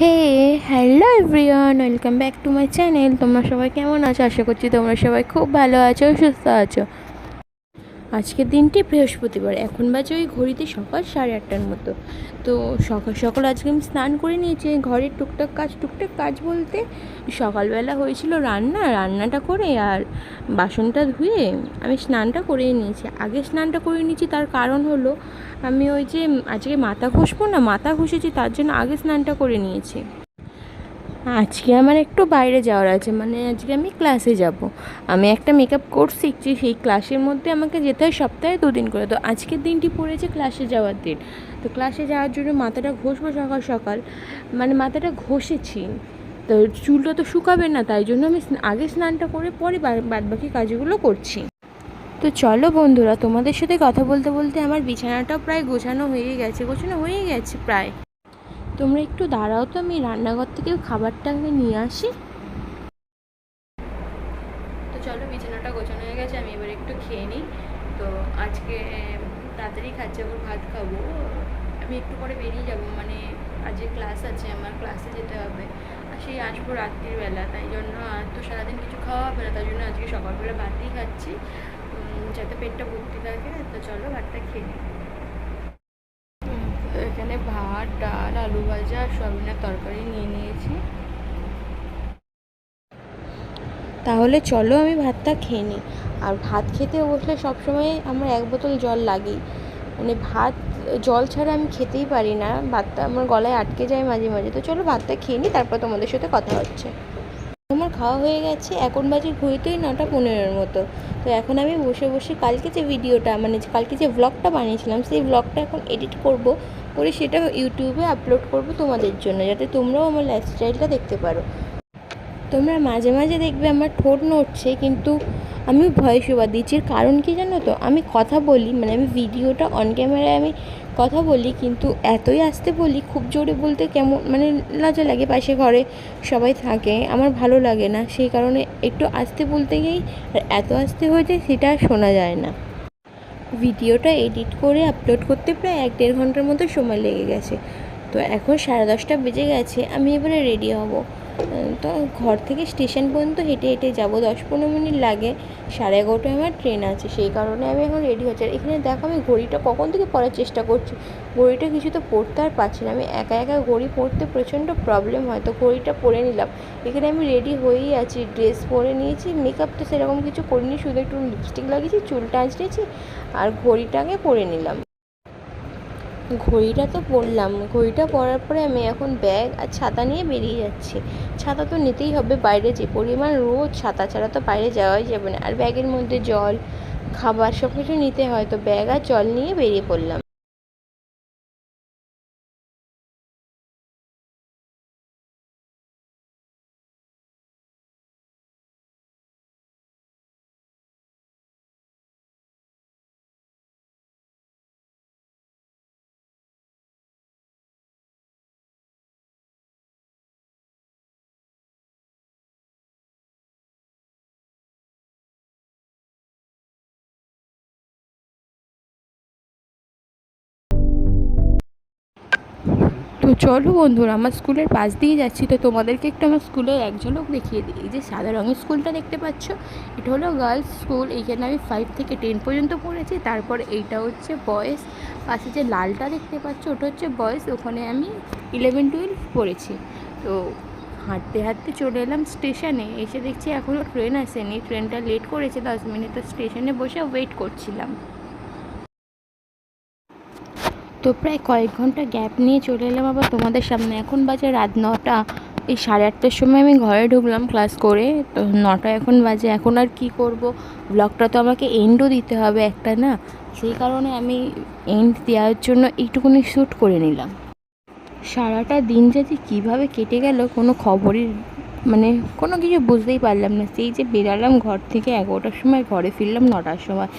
Hey hello everyone welcome back to my channel তোমরা সবাই কেমন আছো? আশা করছি তোমরা সবাই খুব ভালো আছো, সুস্থ আছো। আজকের দিনটি বৃহস্পতিবার। এখন বাজে ওই ঘড়িতে সকাল সাড়ে আটটার মতো। তো সকাল সকাল আজকে আমি স্নান করে নিয়েছি। ঘরের টুকটাক কাজ টুকটাক কাজ বলতে সকালবেলা হয়েছিল রান্না, রান্নাটা করে আর বাসনটা ধুয়ে আমি স্নানটা করে নিয়েছি। আগে স্নানটা করে নিয়েছি, তার কারণ হলো আমি ওই যে আজকে মাথা ঘষবো না, মাথা ঘষেছি, তার জন্য আগে স্নানটা করে নিয়েছি। আজকে আমার একটু বাইরে যাওয়ার আছে মানে আজকে আমি ক্লাসে যাব। আমি একটা মেকআপ কোর্স শিখছি, সেই ক্লাসের মধ্যে আমাকে যেতে হয় সপ্তাহে দুদিন করে। তো আজকের দিনটি পড়েছে ক্লাসে যাওয়ার দিন। তো ক্লাসে যাওয়ার জন্য মাথাটা ঘষবো সকাল সকাল। মানে মাথাটা ঘষেছি। তো চুলটা তো শুকাবে না, তাই জন্য আমি আগে স্নানটা করে পরে বাদ বাকি কাজগুলো করছি। তো চলো বন্ধুরা, তোমাদের সাথে কথা বলতে বলতে আমার বিছানাটাও প্রায় গোছানো হয়ে গেছে, গোছানো হয়ে গেছে প্রায়। তোমরা একটু দাঁড়াও তো, আমি রান্নাঘর থেকে খাবারটা আমি নিয়ে আসি। তো চলো, বিছানাটা গোছানো হয়ে গেছে, আমি এবার একটু খেয়ে নিই। তো আজকে তাড়াতাড়ি খাচ্ছি, আবার ভাত খাব। আমি একটু পরে বেরিয়ে যাব মানে আজকে ক্লাস আছে, আমার ক্লাসে যেতে হবে। আর সেই আসব রাত্রির বেলা, তাই জন্য আর তো সারাদিন কিছু খাওয়া হবে না, তাই জন্য আজকে সকালবেলা ভাতই খাচ্ছি। যাতে পেটটা ভর্তি থাকে, তো চলো ভাতটা খেয়ে নিই। ডাল, আলু ভাজা আর সয়াবিনের তরকারি নিয়ে নিয়েছি। তাহলে চলো আমি ভাতটা খেয়ে নিই। আর ভাত খেতে বসলে সবসময় আমার এক বোতল জল লাগেই। মানে ভাত, জল ছাড়া আমি খেতেই পারি না। ভাতটা আমার গলায় আটকে যায় মাঝে মাঝে। তো চলো ভাতটা খেয়ে নিই, তারপর তোমাদের সাথে কথা হচ্ছে। আমার খাওয়া হয়ে গেছে, এখন বাজে ঘড়িতেই নটা পনেরোর মতো। তো এখন আমি বসে বসে কালকে যে ভিডিওটা মানে কালকে যে ব্লগটা বানিয়েছিলাম, সেই ব্লগটা এখন এডিট করব, করে সেটা ইউটিউবে আপলোড করব তোমাদের জন্য, যাতে তোমরাও আমার লাইফস্টাইলটা দেখতে পারো। তোমরা মাঝে মাঝে দেখবে আমার ঠোঁট নড়ছে, কিন্তু আমি ভয়েস ওভার দিচ্ছি। কারণ কি জানো তো? আমি কথা বলি মানে আমি ভিডিওটা অন ক্যামেরায় আমি কথা বলি, কিন্তু এতই আস্তে বলি, খুব জোরে বলতে কেমন মানে লজ্জা লাগে পাশে ঘরে সবাই থাকে, আমার ভালো লাগে না। সেই কারণে একটু আস্তে বলতে গিয়েই আর এত আস্তে হয়ে যায় সেটা শোনা যায় না। ভিডিওটা এডিট করে আপলোড করতে প্রায় এক দেড় ঘণ্টার মতো সময় লেগে গেছে। তো এখন সাড়ে দশটা বেজে গেছে, আমি এবারে রেডি হব। তো ঘর থেকে স্টেশন পর্যন্ত হেঁটে হেঁটে যাব। দশ পনেরো মিনিট লাগে। সাড়ে এগারোটায় আমার ট্রেন আছে। সেই কারণে আমি এখন রেডি হচ্ছি আর এখানে দেখো, আমি ঘড়িটা কখন থেকে পরার চেষ্টা করছি? ঘড়িটা কিছু তো পরতে আর পারছি না। আমি একা একা ঘড়ি পরতে প্রচণ্ড প্রবলেম হয়। তো ঘড়িটা পরে নিলাম। এখানে আমি রেডি হয়েই আছি। ড্রেস পরে নিয়েছি। মেকআপ তো সেরকম কিছু করিনি। শুধু একটু লিপস্টিক লাগিয়েছি, চুলটা আঁচড়েছি, আর ঘড়িটাকে পরে নিলাম। ঘড়িটা তো পরলাম। ঘড়িটা পরার পরে আমি এখন ব্যাগ আর ছাতা নিয়ে বেরিয়ে যাচ্ছি। ছাতা তো নিতেই হবে বাইরে, যে পরিমাণ রোদ, ছাতা ছাড়া তো বাইরে যাওয়াই যাবে না। আর ব্যাগের মধ্যে জল, খাবার সব কিছু নিতে হয়, তো ব্যাগ আর জল নিয়ে বেরিয়ে পড়লাম। তো চলো বন্ধুরা, আমার স্কুলের পাশ দিয়ে যাচ্ছি। তো তোমাদেরকে একটু আমার স্কুলের এক ঝলক দেখিয়ে দিই। এই যে সাদা রঙের স্কুলটা দেখতে পাচ্ছ, এটা হলো গার্লস স্কুল এইখানে আমি ফাইভ থেকে টেন পর্যন্ত পড়েছি। তারপর এইটা হচ্ছে বয়েস পাশে যে লালটা দেখতে পাচ্ছ, ওটা হচ্ছে বয়েস ওখানে আমি ইলেভেন টুয়েলভ পড়েছি। তো হাঁটতে হাঁটতে চলে এলাম স্টেশনে এসে দেখছি এখনও ট্রেন আসেনি। ট্রেনটা লেট করেছে, দশ মিনিট তো স্টেশনে বসে ওয়েট করছিলাম। তো প্রায় কয়েক ঘণ্টা গ্যাপ নিয়ে চলে এলাম আবার তোমাদের সামনে। এখন বাজে রাত নটা। এই সাড়ে আটটার সময় আমি ঘরে ঢুকলাম ক্লাস করে। তো নটা এখন বাজে। এখন আর কি করব? ব্লগটা তো আমাকে এন্ডও দিতে হবে একটা, না? সেই কারণে আমি এন্ড দেওয়ার জন্য একটুখানি শ্যুট করে নিলাম। সারাটা দিন যে যে কীভাবে কেটে গেল কোনো খবরই মানে কোনো কিছু বুঝতেই পারলাম না। সেই যে বেরালাম ঘর থেকে এগারোটার সময়, ঘরে ফিরলাম নটার সময়।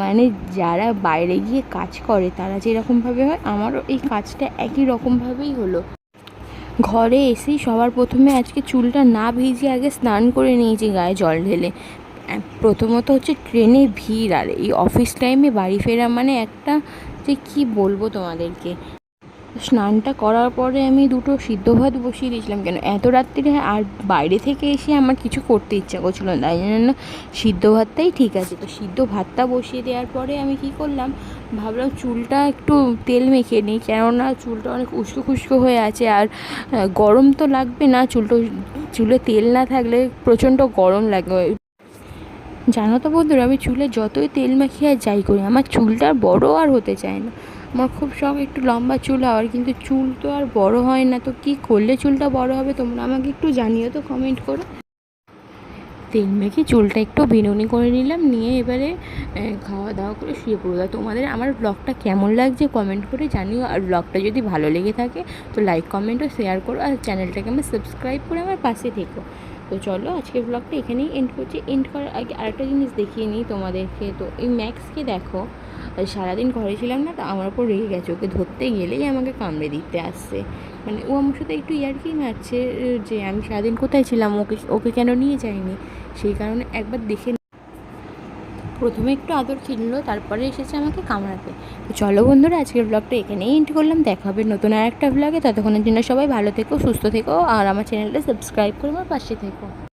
মানে যারা বাইরে গিয়ে কাজ করে, তারা যেরকমভাবে হয়, আমারও এই কাজটা একই রকমভাবেই হলো। ঘরে এসেই সবার প্রথমে আজকে চুলটা না ভিজিয়ে আগে স্নান করে নিয়েছি গায়ে জল ঢেলে। প্রথমত হচ্ছে ট্রেনে ভিড় আর এই অফিস টাইমে বাড়ি ফেরা মানে একটা যে কি বলব তোমাদেরকে? স্নানটা করার পরে আমি দুটো সিদ্ধ ভাত বসিয়ে দিয়েছিলাম কেন? এত রাত্রিরে আর বাইরে থেকে এসে আমার কিছু করতে ইচ্ছা করছিল না, তাই জন্য সিদ্ধ ভাতটাই ঠিক আছে। তো সিদ্ধ ভাতটা বসিয়ে দেওয়ার পরে আমি কি করলাম, ভাবলাম চুলটা একটু তেল মেখে নিই, কেননা চুলটা অনেক উস্কো খুস্কো হয়ে আছে আর গরম তো লাগবে না, চুলটা চুলে তেল না থাকলে প্রচণ্ড গরম লাগবে জানো তো বন্ধুরা, আমি চুলে যতই তেল মাখিয়ে যাই করি, আমার চুলটা বড় আর হতে চায় না। আমার খুব শখ একটু লম্বা চুল হওয়ার, কিন্তু চুল তো আর বড় হয় না, তো কী করলে চুলটা বড় হবে তোমরা আমাকে একটু জানিও তো কমেন্ট করে। তেল মেখে চুলটা একটু বিনুনি করে নিলাম, নিয়ে এবারে খাওয়া দাওয়া করে শুয়ে পড়ব। তোমাদের আমার ব্লগটা কেমন লাগছে কমেন্ট করে জানিও, আর ব্লগটা যদি ভালো লেগে থাকে, তো লাইক কমেন্ট ও শেয়ার করো, আর চ্যানেলটাকে আমার সাবস্ক্রাইব করে আমার পাশে থেকো। তো চলো আজকের ব্লগটা এখানেই এন্ড করছি। এন্ড করার আগে আরেকটা জিনিস দেখিয়ে নিই তোমাদেরকে। তো এই ম্যাক্সকে দেখো সারাদিন ঘরে ছিলাম না, তো আমার ওপর রেগে গেছে। ওকে ধরতে গেলেই আমাকে কামড়ে দিতে আসছে। মানে ও আমার সাথে একটু ইয়ার্কি মারছে যে আমি সারাদিন কোথায় ছিলাম, ওকে ওকে কেন নিয়ে যাইনি? সেই কারণে একবার দেখে প্রথমে একটু আদর কিনলো তারপরে এসেছে আমাকে কামড়াতে। তো চলো বন্ধুরা, আজকের ব্লগটা এখানেই এন্ড করলাম। দেখা হবে নতুন আর একটা ব্লগে ততক্ষণের জন্য সবাই ভালো থেকো, সুস্থ থেকো, আর আমার চ্যানেলটা সাবস্ক্রাইব করে আমার পাশে থেকো।